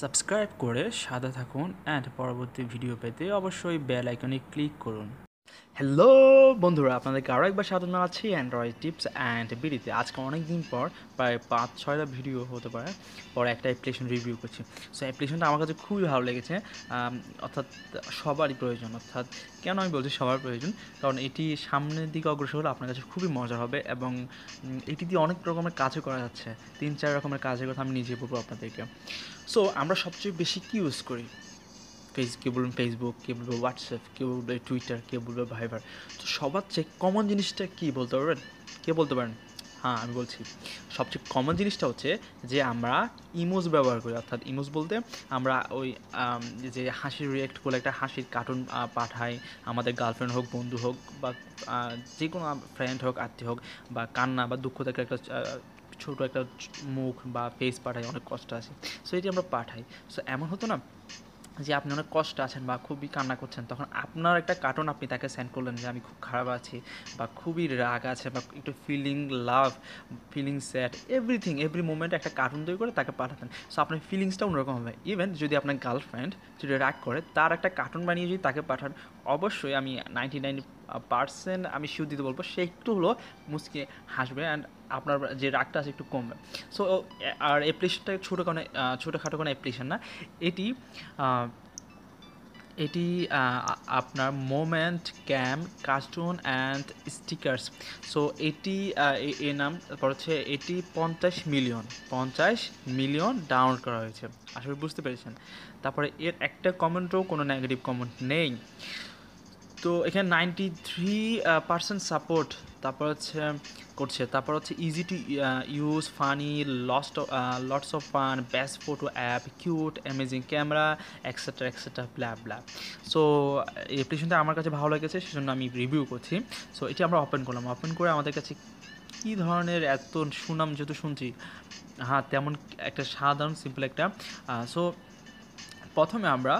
Subscribe করে সাদা থাকুন অ্যান্ড পরবর্তী ভিডিও পেতে অবশ্যই বেল আইকনে ক্লিক করুন। হ্যালো বন্ধুরা, আপনাদেরকে আরও একবার স্বাগত জানাচ্ছি অ্যান্ড্রয়েড টিপস অ্যান্ড বিডিতে আজকে অনেক দিন পর, প্রায় পাঁচ, ছয়টা ভিডিও হতে পারে, পরে একটা অ্যাপ্লিকেশন রিভিউ করছি। সো অ্যাপ্লিকেশনটা আমার কাছে খুবই ভালো লেগেছে অর্থাৎ সবারই প্রয়োজন, অর্থাৎ কেন আমি বলছি সবার প্রয়োজন? কারণ এটি সামনের দিকে অগ্রসর হলে আপনার কাছে খুবই মজা হবে এবং এটি দিয়ে অনেক রকমের কাজও করা যাচ্ছে। তিন, চার রকমের কাজের কথা আমি নিজে বলব আপনাদেরকে। সো আমরা সবচেয়ে বেশি কি ইউজ করি? ফেস, কে বলবেন ফেসবুক কে বলবে হোয়াটসঅ্যাপ কে বলবে টুইটার কে বলবে ভাইবার তো সবার চেয়ে কমন জিনিসটা কি বলতে পারবেন? কে বলতে পারেন? হ্যাঁ আমি বলছি। সবচেয়ে কমন জিনিসটা হচ্ছে যে আমরা ইমোজ ব্যবহার করি। অর্থাৎ ইমোজ বলতে আমরা ওই যে হাসির রিয়েক্ট করলে একটা হাসির কার্টুন পাঠাই। আমাদের গার্লফ্রেন্ড হোক, বন্ধু হোক বা যে কোনো ফ্রেন্ড হোক, আত্মীয় হোক বা কান্না বা দুঃখ থেকে একটা ছোটো একটা মুখ বা ফেস পাঠাই, অনেক কষ্ট আছে সো এটি আমরা পাঠাই। সো এমন হতো না যে আপনি অনেক কষ্ট আছেন বা খুবই কান্না করছেন, তখন আপনার একটা কার্টুন আপনি তাকে সেন্ড করলেন যে, আমি খুব খারাপ আছি বা খুবই রাগ আছে বা একটু feeling love feeling sad everything every moment একটা কার্টুন তৈরি করে তাকে পাঠাতেন। সো আপনার ফিলিংসটা অন্যরকম হবে। ইভেন যদি আপনার গার্লফ্রেন্ড যদি রাগ করে, তার একটা কার্টুন বানিয়ে যদি তাকে পাঠান, অবশ্যই আমি নাইনটি নাইন পার্সেন্ট আমি শিও দিতে বলব, সে একটু হলো মুসকে হাসবে অ্যান্ড আপনার যে রাগটা আছে একটু কমবে। সো আর অ্যাপ্লিকেশনটা ছোটো কোনো ছোটোখাটো কোনো অ্যাপ্লিকেশন না। এটি এটি আপনার moment cam cartoon and stickers so এটি এ- নাম, তারপর হচ্ছে এটি পঞ্চাশ মিলিয়ন পঞ্চাশ মিলিয়ন ডাউনলোড করা হয়েছে। আসলে বুঝতে পেরেছেন। তারপরে এর একটা কমেন্টও কোনো নেগেটিভ কমেন্ট নেই। তো এখানে নাইনটি থ্রি পার্সেন্ট সাপোর্ট তারপর হচ্ছে, করছে। তারপর হচ্ছে easy to use funny lost lots of fun best photo app cute amazing camera etcetera etcetera blah blah so অ্যাপ্লিকেশনটা আমার কাছে ভালো লেগেছে, সেজন্য আমি রিভিউ করছি। সো এটি আমরা ওপেন করলাম। ওপেন করে আমাদের কাছে কী ধরনের এত সুনাম যেহেতু শুনছি হ্যাঁ তেমন একটা সাধারণ সিম্পল একটা সো প্রথমে আমরা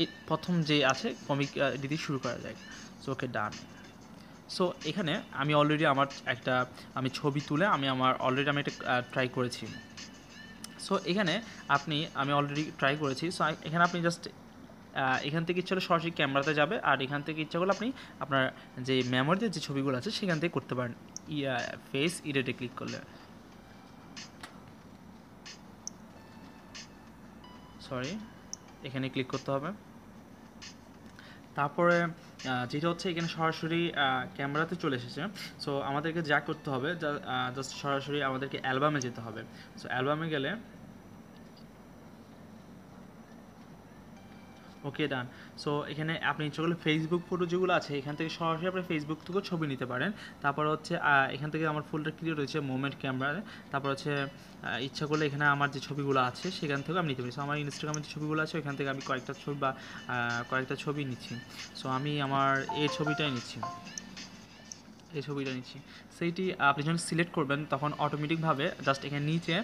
এই প্রথম যে আছে কমিক দিতে শুরু করা যায়। সো ওকে ডান সো এখানে আমি অলরেডি আমার একটা, আমি ছবি তুলে আমি আমার অলরেডি আমি একটা ট্রাই করেছি। সো এখানে আপনি, আমি অলরেডি ট্রাই করেছি। সো এখানে আপনি জাস্ট এখান থেকে ইচ্ছা হলে সরাসরি ক্যামেরাতে যাবে। আর এখান থেকে ইচ্ছা করলে আপনি আপনার যে মেমোরিতে যে ছবিগুলো আছে, সেখান থেকে করতে পারেন। ইয়া ফেস ইডেটে ক্লিক করলে। সরি এখানে ক্লিক করতে হবে। তারপরে যেটা হচ্ছে এখানে সরাসরি ক্যামেরাতে চলে এসেছে। সো আমাদেরকে যা করতে হবে জাস্ট সরাসরি আমাদেরকে অ্যালবামে যেতে হবে। সো অ্যালবামে গেলে ওকে ডান সো এখানে আপনি ইচ্ছা করলে ফেসবুক ফটো যেগুলো আছে, এখান থেকে সরাসরি আপনি ফেসবুক থেকেও ছবি নিতে পারেন। তারপর হচ্ছে এখান থেকে আমার ফুলটা ক্লিয়ার রয়েছে মোমেন্ট ক্যামেরায় তারপর হচ্ছে ইচ্ছা করলে এখানে আমার যে ছবিগুলো আছে, সেখান থেকেও আমি নিতে পারি। সো আমার ইনস্টাগ্রামের যে ছবিগুলো আছে, ওখান থেকে আমি কয়েকটা ছবি বা কয়েকটা ছবি নিচ্ছি। সো আমি আমার এই ছবিটাই নিচ্ছি। এই ছবিটা নিচ্ছি। সেইটি আপনি যখন সিলেক্ট করবেন তখন অটোমেটিকভাবে জাস্ট এখানে নিচে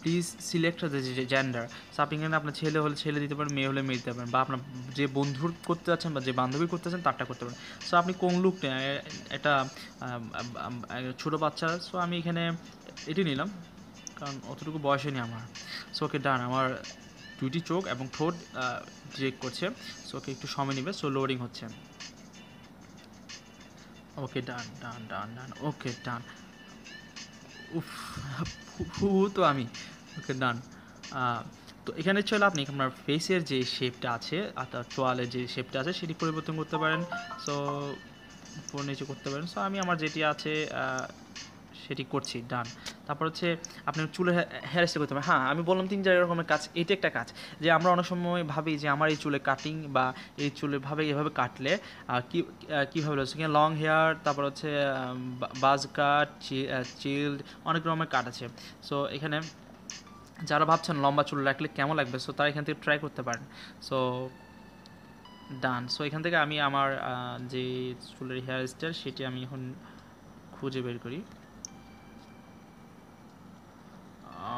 please select the gender so আপনি এখানে আপনার ছেলে হলে ছেলে দিতে পারেন মেয়ে হলে মেয়ে দিতে পারেন বা আপনার যে বন্ধুর করতে যাচ্ছেন বা যে বান্ধবী করতে চাচ্ছেন তারটা করতে পারেন। সো আপনি কোন লুক একটা আম, আম, আম, ছোটো বাচ্চা। সো আমি এখানে এটি নিলাম কারণ অতটুকু বয়সে নেই আমার। সো ওকে ডান আমার দুইটি চোখ এবং ঠোঁট ডিরেক্ট করছে। সো ওকে একটু সময় নেবে। সো লোডিং হচ্ছে। ওকে ডান ডান ডান ডান ওকে ডান উফ হু তো আমি ওকে ডান তো এখানে চলে আপনি আপনার ফেসের যে শেপটা আছে অর্থাৎ টোয়ালের যে শেপটা আছে, সেটি পরিবর্তন করতে পারেন। সো ফোন নিচে করতে পারেন। সো আমি আমার যেটি আছে সেটি করছি ডান তারপর হচ্ছে আপনি চুলের হেয়ার স্টাইল করতে পারেন। হ্যাঁ আমি বললাম তিন চার রকমের কাজ, এটা একটা কাজ। যে আমরা অনেক সময় ভাবি যে আমার এই চুলে কাটিং বা এই চুলে ভাবে, এভাবে কাটলে কি কীভাবে হচ্ছে কিনা লং হেয়ার তারপর হচ্ছে বাজ কাট চিল্ড অনেক রকমের কাট আছে। সো এখানে যারা ভাবছেন লম্বা চুল রাখলে কেমন লাগবে সো তারা এখান থেকে ট্রাই করতে পারেন। সো ডান সো এখান থেকে আমি আমার যে চুলের হেয়ার স্টাইল সেটি আমি এখন খুঁজে বের করি।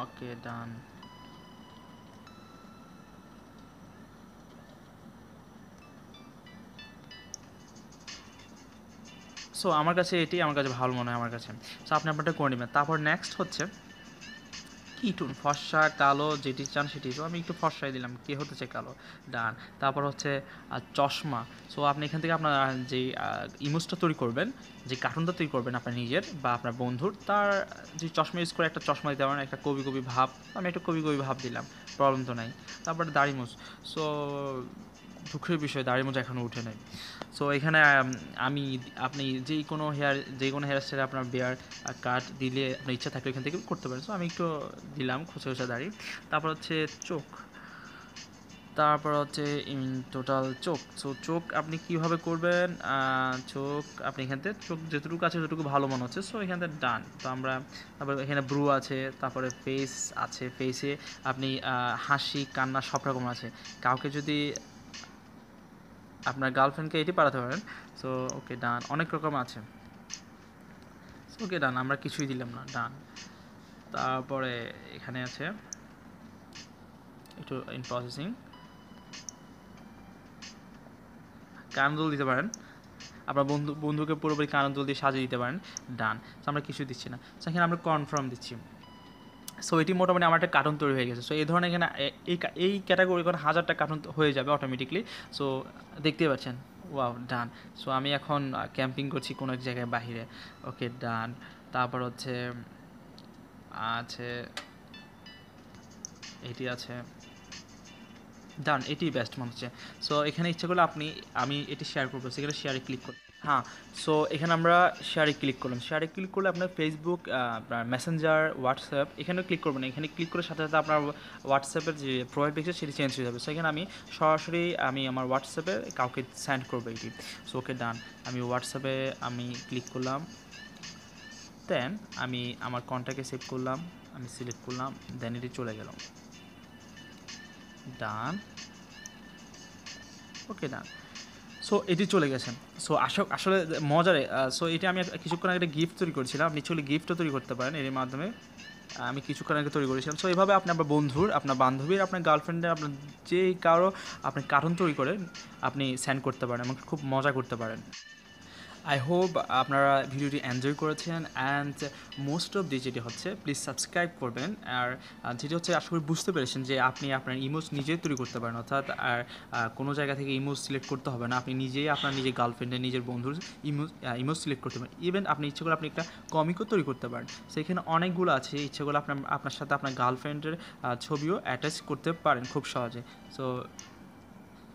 ওকে done. সো আমার কাছে এটি, আমার কাছে ভালো মনে হয়, আমার কাছে সো আপনি আপনারটা করে নেবেন তারপর নেক্সট হচ্ছে কিটুন ফর্সা, কালো, যেটি চান সেটি। তো আমি একটু ফর্সাই দিলাম, কে হতে চাই কালো? ডান। তারপর হচ্ছে চশমা। সো আপনি এখান থেকে আপনার যে ইমোজটা তৈরি করবেন, যে কার্টুনটা তৈরি করবেন আপনার নিজের বা আপনার বন্ধুর, তার, যে চশমা ইউজ করে একটা চশমা দিতে পারেন, একটা কবি কবি ভাব। আমি একটা কবি কবি ভাব দিলাম, প্রবলেম তো নাই। তারপরে দাড়ি মুছ। সো দুঃখের বিষয় দাড়ি মোজা এখনও উঠে নাই। সো এখানে, আমি আপনি যে কোনো হেয়ার যে কোনো হেয়ার স্টাইলে আপনার বেয়ার কাট দিলে আপনার ইচ্ছা থাকলে এখান থেকে করতে পারেন। সো আমি একটু দিলাম খোঁচা খোঁচা দাড়ি। তারপর হচ্ছে চোখ। তারপর হচ্ছে টোটাল চোখ। সো চোখ আপনি কীভাবে করবেন? চোখ, আপনি এখান থেকে, চোখ যেটুকু আছে যতটুকু ভালো মনে হচ্ছে। সো এখান থেকে ডান তো আমরা, তারপর এখানে ব্রু আছে, তারপরে ফেস আছে। ফেসে আপনি হাসি, কান্না সব রকম আছে। কাউকে যদি আপনার গার্লফ্রেন্ডকে এটি পাঠাতে পারেন। সো ওকে ডান অনেক রকম আছে। ওকে ডান আমরা কিছুই দিলাম না। ডান তারপরে এখানে আছে। একটু ইন প্রসেসিং কানদুল দিতে পারেন। আপনার বন্ধু, বন্ধুকে পুরোপুরি কানদুল দিয়ে সাজিয়ে দিতে পারেন। ডান আমরা কিছু দিচ্ছি না। এখানে আমরা কনফার্ম দিচ্ছি। সো এটি মোটামুটি আমার একটা কার্টুন তৈরি হয়ে গেছে। সো এই ধরনের এখানে এই এই ক্যাটাগরি কোনো হাজারটা কার্টুন হয়ে যাবে অটোমেটিকলি সো দেখতেই পাচ্ছেন? ওয়াও ডান সো আমি এখন ক্যাম্পিং করছি কোনো এক জায়গায় বাহিরে। ওকে ডান তারপর হচ্ছে, আছে, এটি আছে। ডান এটি বেস্ট মনে হচ্ছে। সো এখানে ইচ্ছে করলে আপনি, আমি এটি শেয়ার করব। সেখানে শেয়ারে ক্লিক করি হ্যাঁ সো এখানে আমরা শেয়ারে ক্লিক করলাম। শেয়ারে ক্লিক করলে আপনার ফেসবুক আপনার মেসেঞ্জার হোয়াটসঅ্যাপ এখানে ক্লিক করবেন এখানে ক্লিক করে সাথে সাথে আপনার হোয়াটসঅ্যাপের যে প্রোফাইল পিকচার সেটি চেঞ্জ হয়ে যাবে। সেখানে আমি সরাসরি আমি আমার হোয়াটসঅ্যাপে কাউকে সেন্ড করব এটি। সো ওকে ডান আমি হোয়াটসঅ্যাপে আমি ক্লিক করলাম। দেন আমি আমার কন্ট্যাক্টে সেভ করলাম। আমি সিলেক্ট করলাম। দেন এটি চলে গেলাম ডান ওকে ডান সো এটি চলে গেছেন। সো আসলে আসলে মজারে সো এটা আমি কিছুক্ষণ আগে গিফট তৈরি করেছিলাম। আপনি চলে গিফটও তৈরি করতে পারেন এর মাধ্যমে। আমি কিছুক্ষণ আগে তৈরি করেছিলাম। সো এইভাবে আপনি আপনার বন্ধুর, আপনার বান্ধবীর, আপনার গার্লফ্রেন্ডের আপনার যেই কারও আপনি কার্টুন তৈরি করে আপনি সেন্ড করতে পারেন এবং খুব মজা করতে পারেন। আই হোপ আপনারা ভিডিওটি এনজয় করেছেন অ্যান্ড মোস্ট অফ দি যেটি হচ্ছে প্লিজ সাবস্ক্রাইব করবেন। আর যেটি হচ্ছে, আশা করি বুঝতে পেরেছেন যে আপনি আপনার ইমোজ নিজেই তৈরি করতে পারেন, অর্থাৎ, আর কোনো জায়গা থেকে ইমোজ সিলেক্ট করতে হবে না। আপনি নিজেই আপনার নিজের গার্লফ্রেন্ডের নিজের বন্ধুর ইমোজ ইমোজ সিলেক্ট করতে পারেন। ইভেন আপনি ইচ্ছে করে আপনি একটা কমিকও তৈরি করতে পারেন। সেখানে অনেকগুলো আছে। ইচ্ছে করে আপনার আপনার সাথে আপনার গার্লফ্রেন্ডের ছবিও অ্যাটাচ করতে পারেন খুব সহজে। সো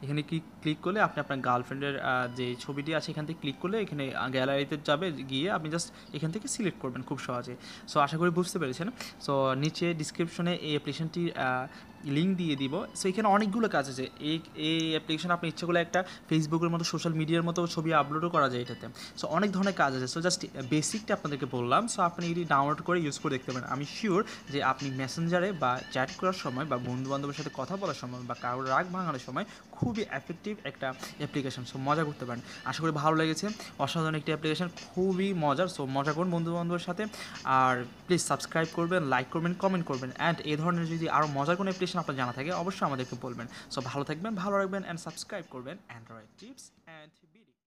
এখানে কি ক্লিক করলে আপনি আপনার গার্লফ্রেন্ডের যে ছবিটি আছে এখান থেকে ক্লিক করলে এখানে গ্যালারিতে যাবে, গিয়ে আপনি জাস্ট এখান থেকে সিলেক্ট করবেন খুব সহজে। সো আশা করি বুঝতে পেরেছেন। সো নিচে ডিসক্রিপশনে এই অ্যাপ্লিকেশনটির লিঙ্ক দিয়ে দিব। সো এখানে অনেকগুলো কাজ আছে। এই এই অ্যাপ্লিকেশন আপনি ইচ্ছে করলে একটা ফেসবুকের মতো সোশ্যাল মিডিয়ার মতো ছবি আপলোডও করা যায় এটাতে। সো অনেক ধরনের কাজ আছে। সো জাস্ট বেসিকটা আপনাদেরকে বললাম। সো আপনি এটি ডাউনলোড করে ইউজ করে দেখতে পারেন। আমি শিওর যে আপনি মেসেঞ্জারে বা চ্যাট করার সময় বা বন্ধু বান্ধবের সাথে কথা বলার সময় বা কারোর রাগ ভাঙানোর সময় খুবই এফেক্টিভ একটা অ্যাপ্লিকেশন সো মজা করতে পারেন। আশা করি ভালো লেগেছে। অসাধারণ একটি অ্যাপ্লিকেশন খুবই মজার। সো মজা করুন বন্ধু বান্ধবের সাথে। আর প্লিজ সাবস্ক্রাইব করবেন লাইক করবেন কমেন্ট করবেন। অ্যান্ড এই ধরনের যদি আরও মজার কোনো অ্যাপ্লিকেশন আপনার জানা থাকে, অবশ্যই আমাদেরকে বলবেন। সো ভালো থাকবেন, ভালো রাখবেন অ্যান্ড সাবস্ক্রাইব করবেন অ্যান্ড্রয়েড টিপস অ্যান্ড